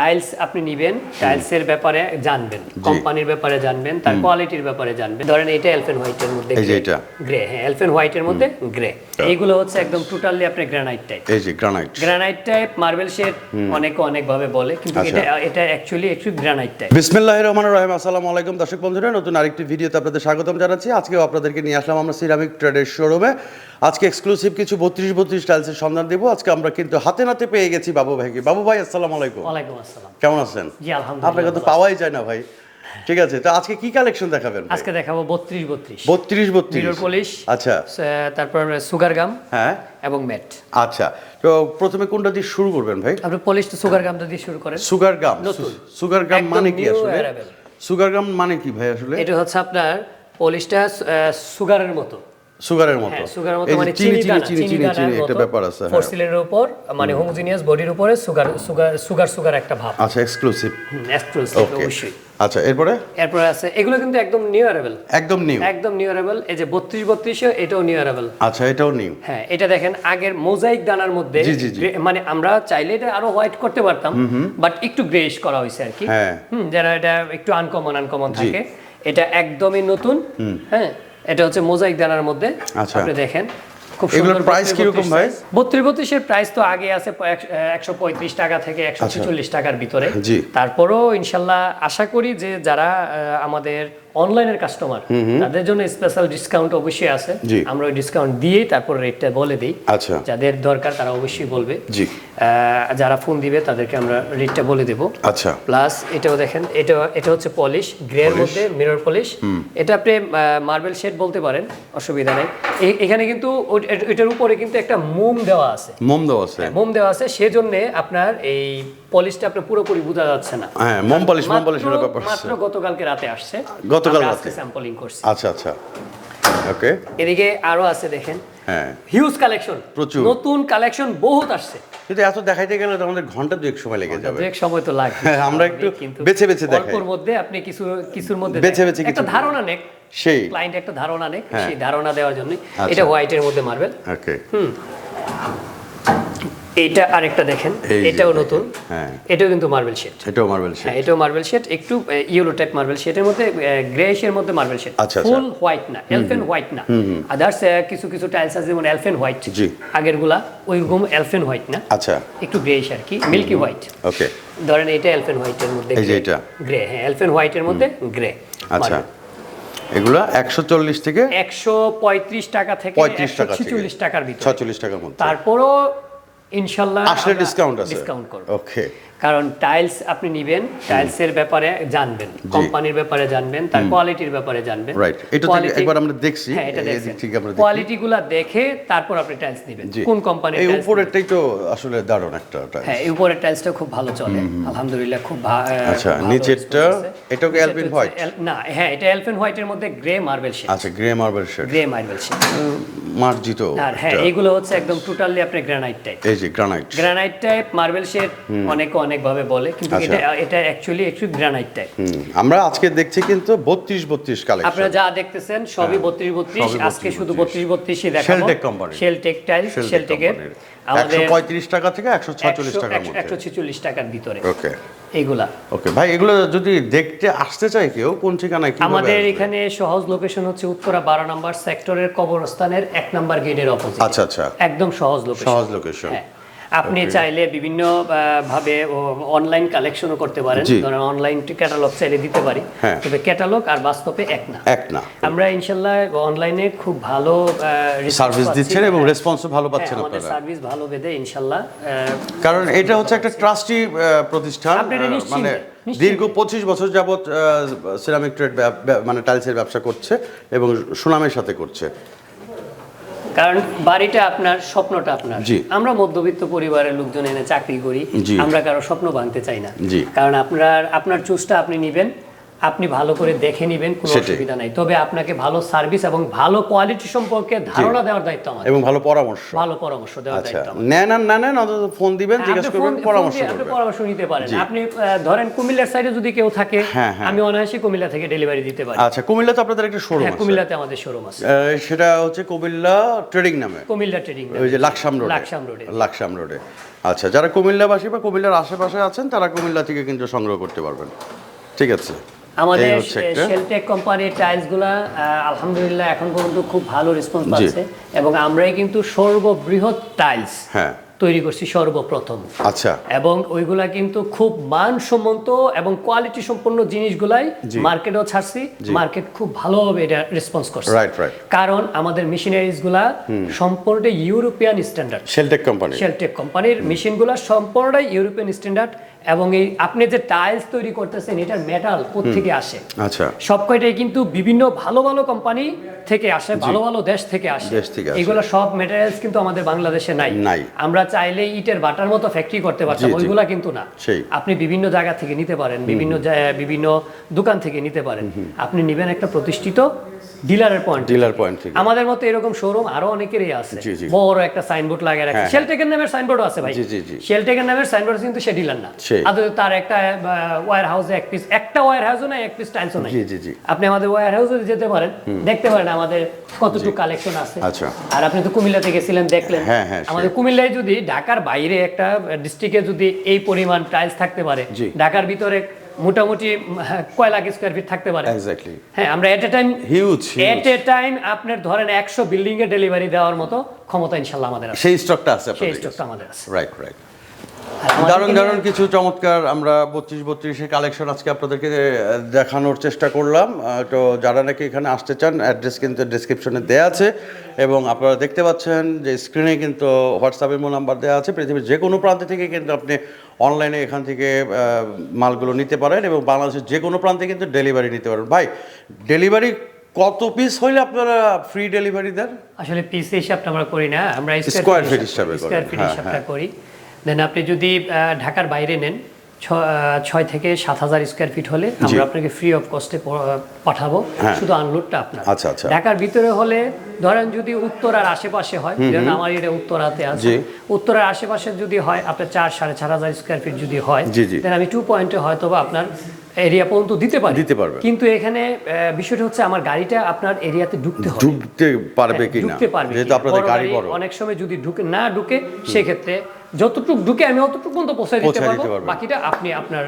Tiles আপনি নিবেন টাইলসের ব্যাপারে জানবেন কোম্পানির ব্যাপারে জানবেন তার কোয়ালিটির ব্যাপারে জানবেন। ধরেন এটা এলফেন হোয়াইটের মধ্যে এই যে এটা? গ্রে হ্যাঁ এলফেন হোয়াইটের মধ্যে গ্রে এইগুলো হচ্ছে একদম টোটালি আপনার গ্রানাইট টাইপ এই যে granite granite type marble shade অনেকে অনেক ভাবে বলে কিন্তু আচ্ছা। এটা এটা অ্যাকচুয়ালি একটু গ্রানাইট টাইপ বিসমিল্লাহ রহমান রহিম আসসালামু আলাইকুম। দর্শক বন্ধুরা নতুন আরেকটি ভিডিওতে আপনাদের স্বাগতম জানাচ্ছি। আজকেও আপনাদেরকে নিয়ে আসলাম আমরা সিরামিক ট্রেডের শোরুমে আজকে এক্সক্লুসিভ কিছু বত্রিশ বত্রিশ টাইলসের সন্ধান দেবো। আজকে আমরা কিন্তু হাতে নাতে পেয়ে গেছি বাবু ভাইকে। বাবু ভাই আসসালামু আলাইকুম। ওয়ালাইকুম আসসালাম। কেমন আছেন? জি আলহামদুলিল্লাহ আপনাকে তো পাওয়াই যায় না ভাই। ঠিক আছে তো আজকে কি কালেকশন দেখাবেন আজকে দেখাবো বত্রিশ বত্রিশ। বত্রিশ বত্রিশ। মিরর পলিশ আচ্ছা। তারপর সুগার গাম হ্যাঁ। এবং ম্যাট আচ্ছা তো প্রথমে কোনটা দিয়ে শুরু করবেন ভাই? আপনি পলিশ তো সুগার গামটা দিয়ে শুরু করেন। সুগার গাম সুগার গাম মানে কি আসলে? সুগার গাম মানে কি ভাই আসলে? এটা হচ্ছে আপনার পলিশটা সুগারের মতো। সুগারের মতো। হ্যাঁ সুগারের মতো মানে চিনি চিনি চিনি চিনি চিনি একটা ব্যাপার আছে হ্যাঁ। উপর মানে হোমোজিনিয়াস বডির উপরে সুগার সুগার সুগার সুগার একটা ভাব। আচ্ছা এক্সক্লুসিভ এক্সক্লুসিভ অবশ্যই। আচ্ছা এরপরে? এরপরে আছে এগুলো কিন্তু একদম নিউ অ্যারাইভেল একদম নিউ একদম নিউ অ্যারাইভেল এই যে বত্রিশ বত্রিশে এটাও নিউ অ্যারাইভেল আচ্ছা এটাও নিউ হ্যাঁ এটা দেখেন আগের মোজাইক দানার মধ্যে। মানে আমরা চাইলে এটা আরও হোয়াইট করতে পারতাম বাট একটু গ্রেইশ করা হয়েছে আর কি। হ্যাঁ। যারা এটা একটু আনকমন আনকমন থাকে। এটা একদমই নতুন। হ্যাঁ। এটা হচ্ছে মোজাইক দানার মধ্যে আচ্ছা। আপনি দেখেন খুব সুন্দর প্রাইস কীরকম ভাই? বত্রিশ বত্রিশের প্রাইস তো আগে আছে একশো পঁয়ত্রিশ টাকা থেকে একশো ছেচল্লিশ টাকার ভিতরে আচ্ছা। তারপরও ইনশাল্লাহ আশা করি যে যারা আহ, আমাদের অনলাইনের কাস্টমার তাদের জন্য স্পেশাল ডিসকাউন্ট অবশ্যই আছে। আমরা ওই ডিসকাউন্ট দিয়েই তারপর রেটটা বলে দিই। আচ্ছা। যাদের দরকার তারা অবশ্যই বলবে। জি। যারা ফোন দিবে তাদেরকে আমরা রেটটা বলে দেব। আচ্ছা। প্লাস এটাও দেখেন এটা এটা হচ্ছে পলিশ গ্রের মধ্যে মিরর পলিশ এটা আপনি মার্বেল শেড বলতে পারেন অসুবিধা নেই। এখানে কিন্তু এটার উপরে কিন্তু একটা মোম দেওয়া আছে। মোম দেওয়া আছে। মোম দেওয়া আছে। সেজন্য আপনার এই পলিশটা আপনার পুরোপুরি বোঝা যাচ্ছে না। হ্যাঁ মোম পলিশ মোম পলিশ মাত্র গতকালকে রাতে আসছে। গতকাল রাতে? স্যাম্পলিং করছি। আচ্ছা আচ্ছা। ওকে। এদিকে আরও আছে দেখেন। হ্যাঁ। হিউজ কালেকশন প্রচুর। নতুন কালেকশন বহুত আসছে। কিন্তু এত দেখাইতে গেলে তো আমাদের ঘণ্টা দুয়েক সময় লেগে যাবে। এক সময় তো লাগবে। হ্যাঁ, আমরা একটু বেছে বেছে দেখাই। অল্পর মধ্যে আপনি কিছু কিছুর মধ্যে বেছে। বেছে একটা কিছু- ধারণা নেক। সেই। ক্লায়েন্ট একটা ধারণা নেক হ্যাঁ। সেই ধারণা দেওয়ার জন্য আচ্ছা। এটা হোয়াইটের মধ্যে মার্বেল ওকে এইটা আরেকটা দেখেন এটাও নতুন। হ্যাঁ। এটাও কিন্তু মার্বেল শেড এটাও মার্বেল হ্যাঁ এটাও মার্বেল শেড একটু ইয়েলো টাইপ মার্বেল শেডের মধ্যে গ্রেশ এর মধ্যে মার্বেল শেড। ফুল হোয়াইট না এলফেন হোয়াইট না। আদার্স কিছু কিছু টাইলস আছে যেমন এলফেন হোয়াইট জি। আগের ওইরকম এলফেন হোয়াইট না। আচ্ছা। একটু গ্রেশ আর কি মিল্কি হোয়াইট ওকে ধরেন এটা এলফেন হোয়াইটের মধ্যে এই যে এটা? গ্রে হ্যাঁ এলফেন হোয়াইটের মধ্যে গ্রে আচ্ছা। এগুলা একশো চল্লিশ থেকে একশো পঁয়ত্রিশ টাকা থেকে পঁয়ত্রিশ টাকা ছিচল্লিশ টাকার ভিতরে। ছচল্লিশ টাকার মধ্যে। তারপরও ইনশাল্লাহ আসলে ডিসকাউন্ট আছে। ডিসকাউন্ট করব। ওকে কারণ টাইলস আপনি নিবেন টাইলসের ব্যাপারে জানবেন কোম্পানির ব্যাপারে জানবেন তার কোয়ালিটির ব্যাপারে জানবেন। রাইট এটা Quality- একবার আমরা দেখছি। হ্যাঁ এটা দিক থেকে আমরা কোয়ালিটিগুলা দেখে তারপর আপনি টাইলস দিবেন জি। কোন কোম্পানির এই উপরেরটাই তো আসলে দারুণ একটা টাইলস হ্যাঁ এই উপরের টাইলসটা খুব ভালো চলে। আলহামদুলিল্লাহ খুব আচ্ছা, ভালো নিচেরটা? কি নিচেরটা Alpine হচ্ছে white? এল- না হ্যাঁ এটা এলফেন হোয়াইটের মধ্যে গ্রে মার্বেল শেড আচ্ছা grey marble shade grey marble shade মার্জিত আর হ্যাঁ এগুলো হচ্ছে একদম টোটালি আপনার গ্রানাইট টাইপ এই যে granite granite type marble shade অনেকে অনেক ভাবে বলে কিন্তু আচ্ছা। এটা এটা অ্যাকচুয়ালি একটু গ্রানাইট টাইপ আমরা আজকে দেখছি কিন্তু বত্রিশ বত্রিশ কালেকশন আপনারা যা দেখতেছেন সবই বত্রিশ বত্রিশ হ্যাঁ। সবই আজকে 32 শুধু বত্রিশ। বত্রিশই দেখাবো। শেলটেক কোম্পানি শেলটেক টাইল শেলটেকের আমাদের টাকা থেকে টাকার মধ্যে। ভিতরে। ওকে এইগুলা। ওকে ভাই এগুলো যদি দেখতে আসতে চাই কেউ কোন ঠিকানায় আমাদের এখানে সহজ লোকেশন হচ্ছে উত্তরা নম্বর সেক্টরের কবরস্থানের এক নম্বর গেটের অপোজিট আচ্ছা আচ্ছা। একদম সহজ লোকেশন সহজ লোকেশন হ্যাঁ। আপনি চাইলে বিভিন্ন ভাবে অনলাইন কালেকশনও করতে পারেন। ধরেন অনলাইন ক্যাটালগ চাইলে দিতে পারি। হ্যাঁ। তবে ক্যাটালগ আর বাস্তবে এক না। এক না। আমরা ইনশাল্লাহ অনলাইনে খুব ভালো সার্ভিস দিচ্ছেন এবং রেসপন্সও ভালো পাচ্ছেন হ্যাঁ, আমাদের আপনারা। সার্ভিস ভালো বেদে ইনশাল্লাহ কারণ এটা হচ্ছে একটা ট্রাস্টি প্রতিষ্ঠান মানে দীর্ঘ পঁচিশ বছর যাবৎ সিরামিক ট্রেড মানে টাইলসের ব্যবসা করছে এবং সুনামের সাথে করছে। কারণ বাড়িটা আপনার স্বপ্নটা আপনার। আমরা মধ্যবিত্ত পরিবারের লোকজন এনে চাকরি করি আমরা কারও স্বপ্ন ভাঙতে চাই না। কারণ আপনার আপনার চুজটা আপনি নিবেন আপনি ভালো করে দেখে নেবেন কোনো। অসুবিধা নাই। তবে আপনাকে ভালো সার্ভিস এবং ভালো কোয়ালিটি সম্পর্কে ধারণা দেওয়ার দায়িত্ব আমাদের। এবং ভালো পরামর্শ। ভালো পরামর্শ দেওয়ার আচ্ছা। দায়িত্ব। নেন আর না নেন অন্তত ফোন দিবেন জিজ্ঞেস আপনি করবেন পরামর্শ আপনি পরামর্শ নিতে পারেন। আপনি ধরেন কুমিল্লার সাইডে যদি কেউ থাকে হ্যাঁ, হ্যাঁ। আমি অনায়াসে কুমিল্লা থেকে ডেলিভারি দিতে পারি। আচ্ছা কুমিল্লা তো আপনাদের একটা শোরুম হ্যাঁ আছে। কুমিল্লাতে আমাদের শোরুম আছে। সেটা হচ্ছে কুমিল্লা ট্রেডিং নামে। কুমিল্লা ট্রেডিং ওই যে লাকসাম রোডে লাকসাম রোডে। লাকসাম রোডে আচ্ছা যারা কুমিল্লাবাসী বা কুমিল্লার আশেপাশে আছেন তারা কুমিল্লা থেকে কিন্তু সংগ্রহ করতে পারবেন। ঠিক আছে? আমাদের শেলটেক কোম্পানির টাইলসগুলা আহ, আলহামদুলিল্লাহ এখন পর্যন্ত খুব ভালো রেসপন্স পাচ্ছে। এবং আমরাই কিন্তু সর্ববৃহৎ টাইলস হ্যাঁ। তৈরি করছি সর্বপ্রথম। আচ্ছা। এবং ওইগুলা কিন্তু খুব মানসম্মত এবং কোয়ালিটি সম্পন্ন জিনিসগুলাই মার্কেটেও ছাড়ছি মার্কেট খুব ভালোভাবে এটা রেসপন্স করছে। রাইট রাইট কারণ আমাদের মেশিনারিজগুলা সম্পূর্ণ European standard Sheltech company Sheltech কোম্পানির মেশিনগুলো সম্পূর্ণটাই ইউরোপিয়ান স্ট্যান্ডার্ড এবং এই আপনি যে টাইলস তৈরি করতেছেন এটার মেটাল থেকে আসে? আচ্ছা। সব কয়টাই কিন্তু বিভিন্ন ভালো ভালো কোম্পানি থেকে আসে ভালো ভালো দেশ থেকে আসে। এগুলো সব মেটেরিয়ালস কিন্তু আমাদের বাংলাদেশে নাই। নাই। আমরা চাইলে ইটের বাটার মতো ফ্যাক্টরি করতে পারতাম। ওইগুলা কিন্তু না। আপনি বিভিন্ন জায়গা থেকে নিতে পারেন বিভিন্ন বিভিন্ন দোকান থেকে নিতে পারেন। আপনি নেবেন একটা প্রতিষ্ঠিত ডিলারের পয়েন্ট ডিলার পয়েন্ট থেকে। আমাদের মতো এরকম শোরুম আরও অনেকেরই আছে। বড় একটা সাইনবোর্ড লাগিয়ে রাখে। হ্যাঁ, শেলটেকের নামের সাইনবোর্ড আছে ভাই। শেলটেকের নামের সাইনবোর্ড কিন্তু সে ডিলার না। আদৌ তার একটা ওয়্যার হাউসে এক পিস একটা ওয়্যার হাউসও নাই এক পিস টাইলসও নাই। আপনি আমাদের ওয়্যার হাউসে যেতে পারেন। দেখতে পারেন আমাদের কতটুকু কালেকশন আছে। আচ্ছা। আর আপনি তো কুমিল্লাতে গেছিলেন দেখলেন। হ্যাঁ, হ্যাঁ, আমাদের কুমিল্লায় যদি ঢাকার বাইরে একটা ডিস্ট্রিক্টে যদি এই পরিমাণ টাইলস থাকতে পারে। ঢাকার ভিতরে মোটামুটি কয় লাখ স্কোয়ার ফিট থাকতে পারে। এক্স্যাক্টলি হ্যাঁ আমরা at a time huge at a time আপনার ধরেন একশো বিল্ডিং এ ডেলিভারি দেওয়ার মতো ক্ষমতা ইনশাল্লাহ আমাদের আছে। সেই স্টকটা আছে সেই স্টকটা আমাদের আছে। রাইট রাইট দারুণ দারুণ কিছু চমৎকার আমরা বত্রিশ বত্রিশের কালেকশন আজকে আপনাদেরকে দেখানোর চেষ্টা করলাম। তো যারা নাকি এখানে আসতে চান অ্যাড্রেস কিন্তু ডিসক্রিপশনে দেওয়া আছে। এবং আপনারা দেখতে পাচ্ছেন যে স্ক্রিনে কিন্তু হোয়াটসঅ্যাপ ইমো নাম্বার দেওয়া আছে। পৃথিবীর যে কোনো প্রান্ত থেকে কিন্তু আপনি অনলাইনে এখান থেকে মালগুলো নিতে পারেন এবং বাংলাদেশের যে কোনো প্রান্তে কিন্তু ডেলিভারি নিতে পারেন। ভাই ডেলিভারি কত পিস হইলে আপনারা ফ্রি ডেলিভারি দেন? আসলে পিস হিসাবটা আমরা করি না আমরা হিসাবে স্কোয়ার ফিট হিসাবটা করি। দেন আপনি যদি ঢাকার বাইরে নেন ছয় থেকে সাত হাজার স্কোয়ার ফিট হলে আমরা আপনাকে ফ্রি অফ কস্টে পাঠাবো হ্যাঁ। শুধু আনলোডটা আপনার আচ্ছা, আচ্ছা। ঢাকার ভিতরে হলে ধরেন যদি উত্তরার আশেপাশে হয় যেমন আমার এটা উত্তরাতে আছে। উত্তরার আশেপাশে যদি হয় আপনার চার সাড়ে চার হাজার স্কোয়ার ফিট যদি হয়। দেন আমি টু পয়েন্টে হয়তো বা আপনার এরিয়া পর্যন্ত দিতে পারি। দিতে পারবে। কিন্তু এখানে বিষয়টা হচ্ছে আমার গাড়িটা আপনার এরিয়াতে ঢুকতে হবে। ঢুকতে পারবে কি না ঢুকতে পারবে যেহেতু আপনাদের গাড়ি বড় অনেক সময় যদি ঢুকে না ঢুকে সেক্ষেত্রে যতটুকু ঢুকে আমি অতটুকু পর্যন্ত পৌঁছায় দিতে পারব। বাকিটা আপনি আপনার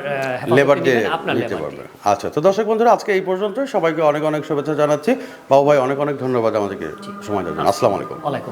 লেবার দিয়ে আপনার নিতে লেবার পারবে। আচ্ছা তো দর্শক বন্ধুরা আজকে এই পর্যন্ত সবাইকে অনেক অনেক শুভেচ্ছা জানাচ্ছি। বাবু ভাই অনেক অনেক ধন্যবাদ আমাদেরকে সময় দেওয়ার জন্য। আসসালামু আলাইকুম। ওয়ালাইকুম